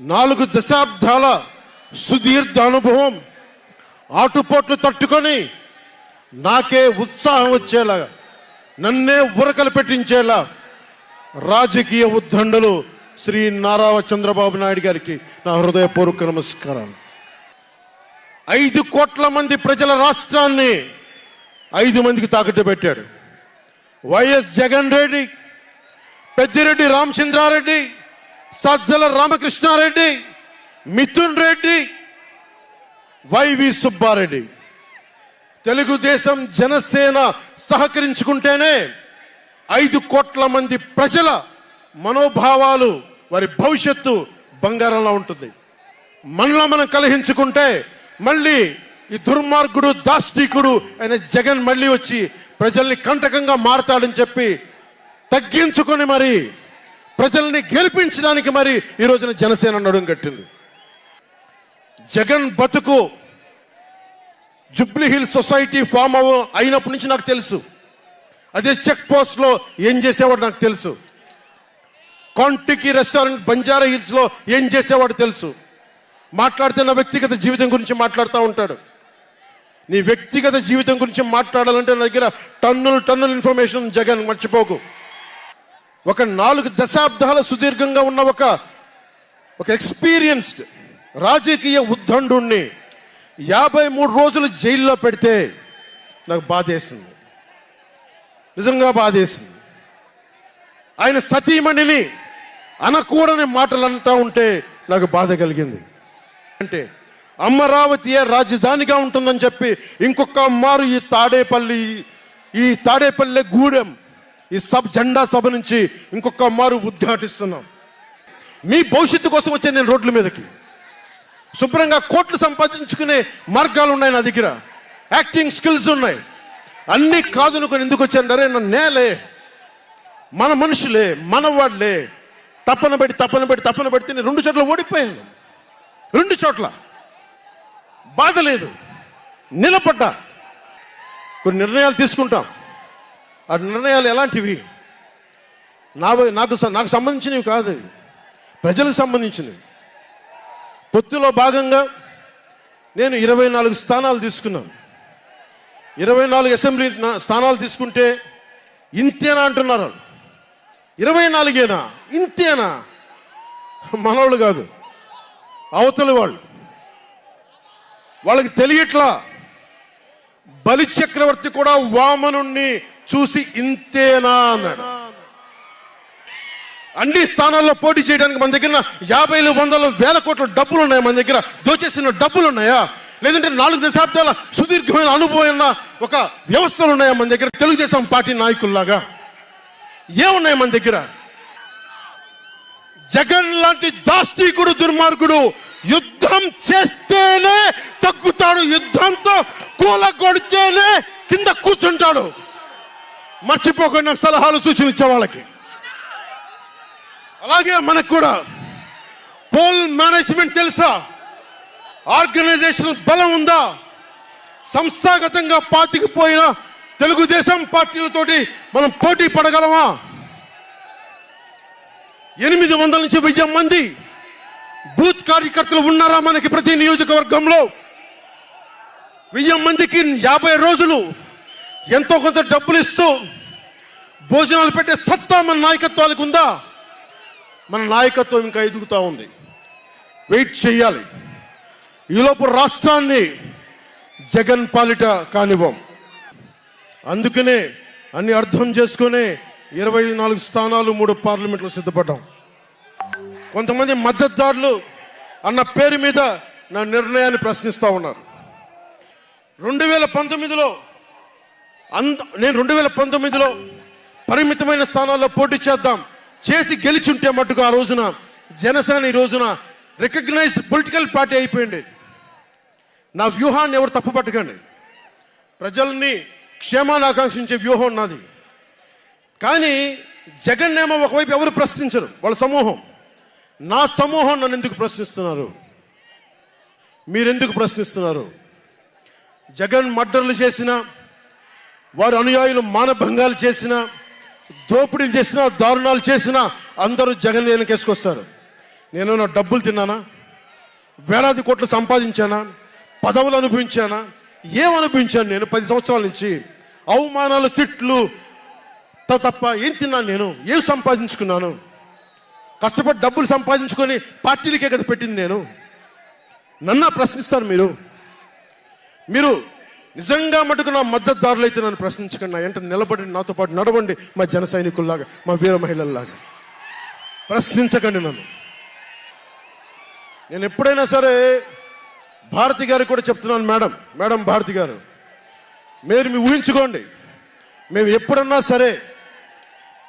నాలుగు దశాబ్దాల సుదీర్ఘ అనుభవం ఆటుపోట్లు తట్టుకొని నాకే ఉత్సాహం వచ్చేలా నన్నే ఉరకలు పెట్టించేలా రాజకీయ ఉద్దండలు శ్రీ నారా చంద్రబాబు నాయుడు గారికి నా హృదయపూర్వక నమస్కారాలు. ఐదు కోట్ల మంది ప్రజల రాష్ట్రాన్ని ఐదు మందికి తాకట్టు పెట్టాడు. YS Jagan Reddy Peddireddy Ramachandra Reddy Sajjala Ramakrishna Reddy Mithun Reddy YV Subba Reddy. Telugu Desam Janasena సహకరించుకుంటేనే ఐదు కోట్ల మంది ప్రజల మనోభావాలు వారి భవిష్యత్తు బంగారంలో ఉంటుంది. మనలో మనం కలహించుకుంటే మళ్ళీ ఈ దుర్మార్గుడు దాష్టికుడు అయిన జగన్ మళ్ళీ వచ్చి ప్రజల్ని కంటకంగా మారతాడని చెప్పి తగ్గించుకొని మరి ప్రజల్ని గెలిపించడానికి మరి ఈ రోజున జనసేన నడుం కట్టింది. జగన్ బతుకు జుబ్లీ హిల్ సొసైటీ ఫామ్ అవ అయినప్పటి నుంచి నాకు తెలుసు. అదే చెక్ పోస్ట్లో ఏం చేసేవాడు నాకు తెలుసు. కాంటికి రెస్టారెంట్ బంజారా హిల్స్లో ఏం చేసేవాడు తెలుసు. మాట్లాడుతున్న వ్యక్తిగత జీవితం గురించి మాట్లాడుతూ ఉంటాడు. నీ వ్యక్తిగత జీవితం గురించి మాట్లాడాలంటే నా దగ్గర టన్నులు టన్నుల ఇన్ఫర్మేషన్ జగన్ మర్చిపోకు. ఒక నాలుగు దశాబ్దాల సుదీర్ఘంగా ఉన్న ఒక ఒక ఎక్స్పీరియన్స్డ్ రాజకీయ ఉద్దండుణ్ణి యాభై మూడు రోజులు జైల్లో పెడితే నాకు బాధేసింది. నిజంగా బాధేసింది. ఆయన సతీమణిని అనకూడని మాటలు అంటా ఉంటే నాకు బాధ కలిగింది. అంటే అమరావతియే రాజధానిగా ఉంటుందని చెప్పి ఇంకొక మారు ఈ తాడేపల్లి ఈ తాడేపల్లి గూడెం ఈ సబ్ జెండా సభ నుంచి ఇంకొక మారు ఉద్ఘాటిస్తున్నాం. మీ భవిష్యత్తు కోసం వచ్చే నేను రోడ్ల మీదకి. శుభ్రంగా కోట్లు సంపాదించుకునే మార్గాలు ఉన్నాయి నా దగ్గర. యాక్టింగ్ స్కిల్స్ ఉన్నాయి. అన్ని కాదునుకొని ఎందుకు వచ్చాను? అరే నా నేలే. మన మనుషులే మన వాళ్ళే. తప్పన పెట్టి తప్పన పెట్టి తప్పన పెడితే నేను రెండు చోట్ల ఓడిపోయాను. రెండు చోట్ల. బాధ లేదు. నిలబడ్డా. కొన్ని నిర్ణయాలు తీసుకుంటాం. ఆ నిర్ణయాలు ఎలాంటివి? నా నాకు నాకు సంబంధించినవి కాదు అవి. ప్రజలకు సంబంధించినవి. పొత్తులో భాగంగా నేను ఇరవై నాలుగు స్థానాలు తీసుకున్నాను. ఇరవై నాలుగు అసెంబ్లీ స్థానాలు తీసుకుంటే ఇంతేనా అంటున్నారు ఇరవై నాలుగేనా? ఇంతేనా? మనవాళ్ళు కాదు. అవతలి వాళ్ళు. వాళ్ళకి తెలియట్లా. బలిచక్రవర్తి కూడా వామనుణ్ణి చూసి ఇంతేనా అన్నాడు. అన్ని స్థానాల్లో పోటీ చేయడానికి మన దగ్గర యాభైలు వందలు వేల కోట్ల డబ్బులు ఉన్నాయి మన దగ్గర? దోచేసిన డబ్బులు ఉన్నాయా లేదంటే నాలుగు దశాబ్దాల సుదీర్ఘమైన అనుభవం ఉన్న ఒక వ్యవస్థలు ఉన్నాయా మన దగ్గర? తెలుగుదేశం పార్టీ నాయకుల్లాగా. ఏమున్నాయి మన దగ్గర? జగన్ లాంటి దాష్టీకుడు దుర్మార్గుడు యుద్ధం చేస్తేనే తగ్గుతాడు. యుద్ధంతో కూల కొడితేనే కింద కూర్చుంటాడు. మర్చిపోకుండా సలహాలు సూచనలు ఇచ్చే వాళ్ళకి. అలాగే మనకు కూడా పోల్ మేనేజ్మెంట్ తెలుసా? ఆర్గనైజేషన్ బలం ఉందా? సంస్థాగతంగా పాతికిపోయిన తెలుగుదేశం పార్టీలతోటి మనం పోటీ పడగలమా? ఎనిమిది వందల నుంచి వెయ్యి మంది బూత్ కార్యకర్తలు ఉన్నారా మనకి ప్రతి నియోజకవర్గంలో? వెయ్యి మందికి యాభై రోజులు ఎంతో కొంత డబ్బులు ఇస్తూ భోజనాలు పెట్టే సత్తా మన నాయకత్వాలకు ఉందా? మన నాయకత్వం ఇంకా ఎదుగుతూ ఉంది. వెయిట్ చేయాలి. ఈలోపు రాష్ట్రాన్ని జగన్ పాలిట కానివ్వం. అందుకనే అన్ని అర్థం చేసుకునే ఇరవై నాలుగు స్థానాలు మూడు పార్లమెంట్లో సిద్ధపడ్డాం. కొంతమంది మద్దతుదారులు అన్న పేరు మీద నా నిర్ణయాన్ని ప్రశ్నిస్తూ ఉన్నారు. రెండు వేల పంతొమ్మిదిలో అంద నేను రెండు వేల పంతొమ్మిదిలో పరిమితమైన స్థానాల్లో పోటీ చేద్దాం చేసి గెలిచుంటే మట్టుకు ఆ రోజున జనసేన ఈ రోజున రికగ్నైజ్డ్ పొలిటికల్ పార్టీ అయిపోయింది. నా వ్యూహాన్ని ఎవరు తప్పు పట్టకండి. ప్రజల్ని క్షేమాన్ని ఆకాంక్షించే వ్యూహం ఉన్నది కానీ జగన్ ఏమో ఒకవైపు ఎవరు ప్రశ్నించరు వాళ్ళ సమూహం. నా సమూహం నన్ను ఎందుకు ప్రశ్నిస్తున్నారు? మీరెందుకు ప్రశ్నిస్తున్నారు? జగన్ మర్డర్లు చేసిన వారి అనుయాయులు మానభంగాలు చేసిన దోపిడీలు చేసిన దారుణాలు చేసిన అందరూ జగన్ వెనకేసుకొస్తారు నేను నా డబ్బులు తిన్నానా? వేలాది కోట్లు సంపాదించానా? పదవులు అనుభవించానా? ఏం అనుభవించాను నేను పది సంవత్సరాల నుంచి? అవమానాలు తిట్లు త- తప్ప ఏం తిన్నాను నేను? ఏం సంపాదించుకున్నాను? కష్టపడి డబ్బులు సంపాదించుకొని పార్టీలకే కదా పెట్టింది నేను? నన్న ప్రశ్నిస్తారు మీరు. మీరు నిజంగా మటుకు నా మద్దతుదారులు అయితే నన్ను ప్రశ్నించకండి. నా ఎంట నిలబడి నాతో పాటు నడవండి మా జన సైనికుల్లాగా మా వీర మహిళల్లాగా. ప్రశ్నించకండి నన్ను. నేను ఎప్పుడైనా సరే భారతి గారికి కూడా చెప్తున్నాను మేడం మేడం భారతి గారు మీరు మీ ఊహించుకోండి. మేము ఎప్పుడన్నా సరే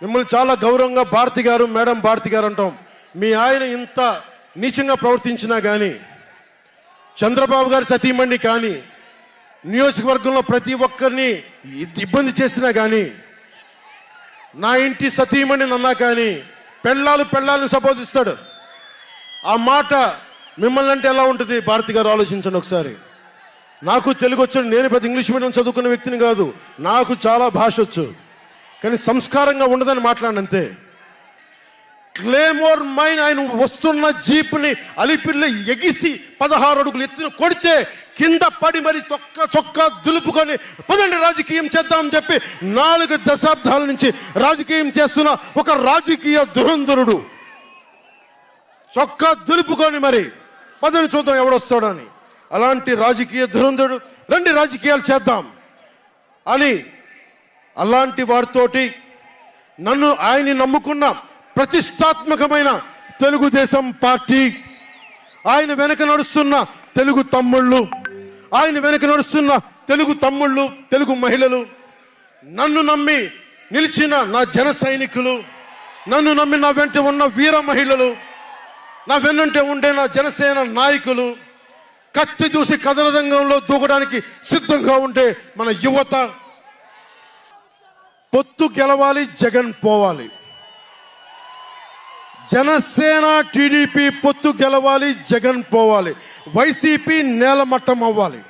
మిమ్మల్ని చాలా గౌరవంగా భారతి గారు మేడం భారతి గారు అంటాం. మీ ఆయన ఇంత నీచంగా ప్రవర్తించినా కానీ చంద్రబాబు గారి సతీమణి కానీ నియోజకవర్గంలో ప్రతి ఒక్కరిని ఇబ్బంది చేసినా కానీ నా ఇంటి సతీమణి నన్నా కానీ పెళ్ళాలు పెళ్ళాలను సంబోధిస్తాడు. ఆ మాట మిమ్మల్ని అంటే ఎలా ఉంటుంది? భారతి గారు ఆలోచించండి ఒకసారి. నాకు తెలుగు వచ్చాడు. నేను పెద్ద ఇంగ్లీష్ మీడియం చదువుకున్న వ్యక్తిని కాదు. నాకు చాలా భాష వచ్చు. కానీ సంస్కారంగా ఉండదని మాట్లాడినంతే. క్లేమోర్ మైన్ ఆయన వస్తున్న జీప్ని అలిపిల్లి ఎగిసి పదహారు అడుగులు ఎత్తున కొడితే కింద పడి మరి చొక్క చొక్కా దులుపుకొని పదండి రాజకీయం చేద్దామని చెప్పి నాలుగు దశాబ్దాల నుంచి రాజకీయం చేస్తున్న ఒక రాజకీయ దురంధరుడు. చొక్కా దులుపుకొని మరి పదని చూద్దాం ఎవడొస్తాడని. అలాంటి రాజకీయ దురంధరుడు. రండి రాజకీయాలు చేద్దాం. అని అలాంటి వారితోటి నన్ను ఆయన్ని నమ్ముకున్న ప్రతిష్టాత్మకమైన తెలుగుదేశం పార్టీ. ఆయన వెనక నడుస్తున్న తెలుగు తమ్ముళ్ళు. ఆయన వెనక నడుస్తున్న తెలుగు తమ్ముళ్ళు తెలుగు మహిళలు నన్ను నమ్మి నిలిచిన నా జన సైనికులు నన్ను నమ్మి నా వెంట ఉన్న వీర మహిళలు నా వెన్నంటే ఉండే నా జనసేన నాయకులు కత్తి చూసి కథన రంగంలో దూకడానికి సిద్ధంగా ఉండే మన యువత. పొత్తు గెలవాలి జగన్ పోవాలి. జనసేన టీడీపీ పొత్తు గెలవాలి జగన్ పోవాలి. వైసీపీ నేలమట్టం అవ్వాలి.